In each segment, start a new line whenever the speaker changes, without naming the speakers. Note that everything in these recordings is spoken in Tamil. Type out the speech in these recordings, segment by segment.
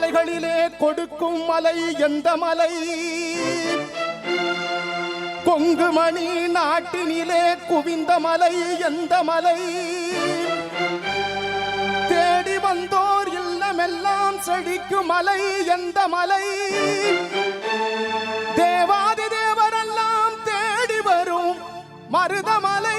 மலைகளிலே கொடுக்கும் மலை எந்த மலை? கொங்குமணி நாட்டினிலே குவிந்த மலை எந்த மலை? தேடி வந்தோர் இல்லமெல்லாம் செழிக்கும் மலை எந்த மலை? தேவாதி தேவரெல்லாம் தேடி வரும் மருதமலை.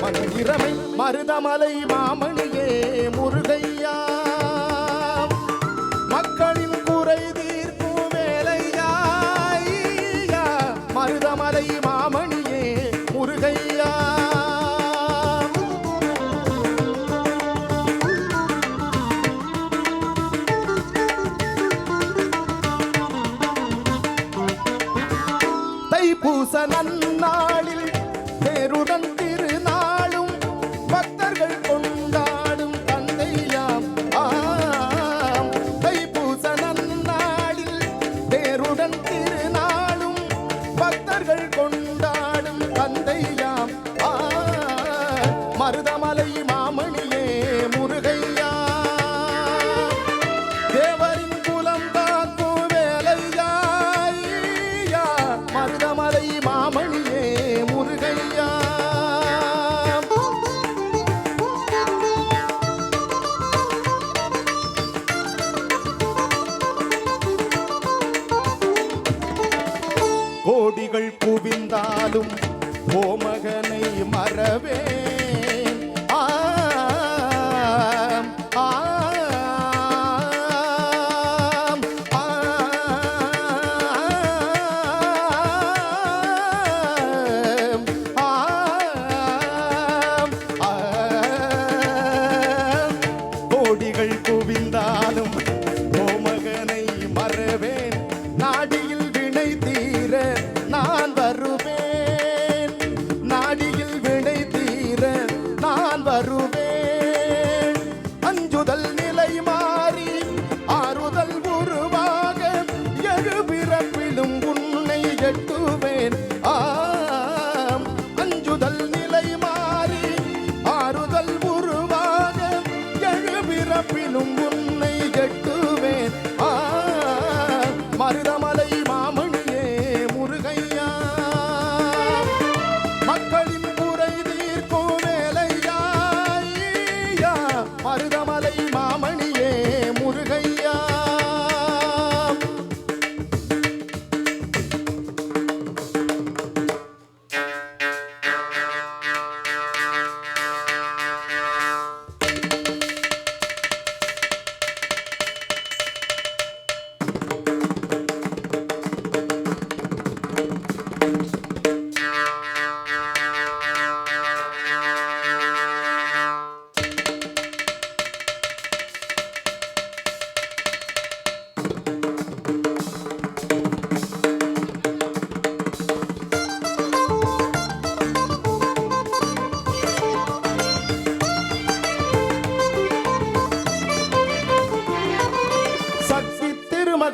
மன மந்திரமை மருதமலை மாமணியே முருகையா. மக்களின் குறை தீர்க்கும் வேலையா மருதமலை மாமணியே முருகையா. தைப்பூச நன்னா பக்தர்கள் கொண்டாடும் தந்தையாம். ஆம். தைப்பூச நன்னாளில் தேருடன் திருநாளும் பக்தர்கள் கொண்டாடும் தந்தையாம். ஆ மருதமலை மாமணியே முருகையா. தேவரின் குலம் காக்கும் வேலையா மருதமலை மாமணியே முருகையா. கோடிகள் குவிந்தாலும் ஓமகனை மறவே கோடிகள் குவிந்தாலும் ஓமகனை மறவே அஞ்சுதல் நீ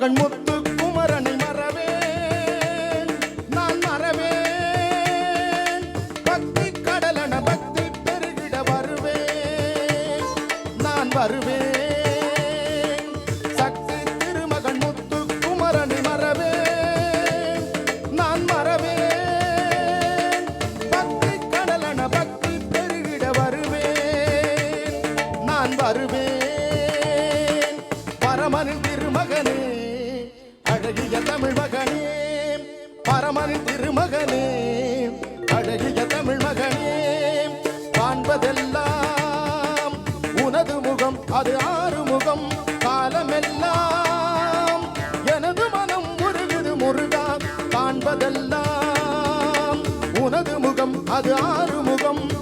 திருமகன் பரமனின் திருமகனே அழகிய தமிழ் மகனே காண்பதெல்லாம் உனது முகம் அது ஆறு முகம் காலமெல்லாம் எனது மனம் முருகுது முருகா காண்பதெல்லாம் உனது முகம் அது ஆறு முகம்.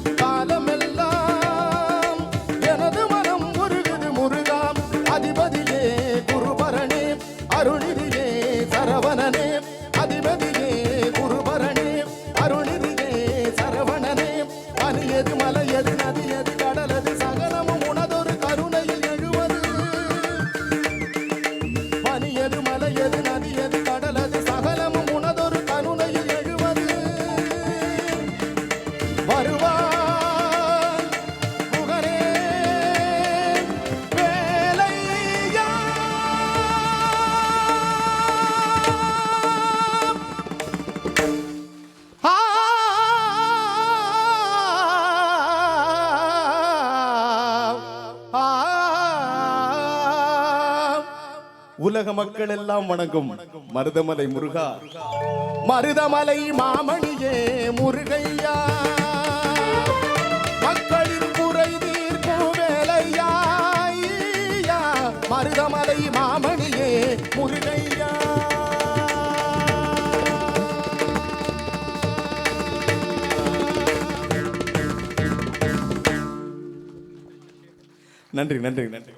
உலக மக்கள் எல்லாம் வணங்கும் மருதமலை முருகா. மருதமலை மாமணியே முருகையா. மக்களின் குறை தீர்க்கும் வேலையா மருதமலை மாமணியே முருகையா. நன்றி நன்றி நன்றி.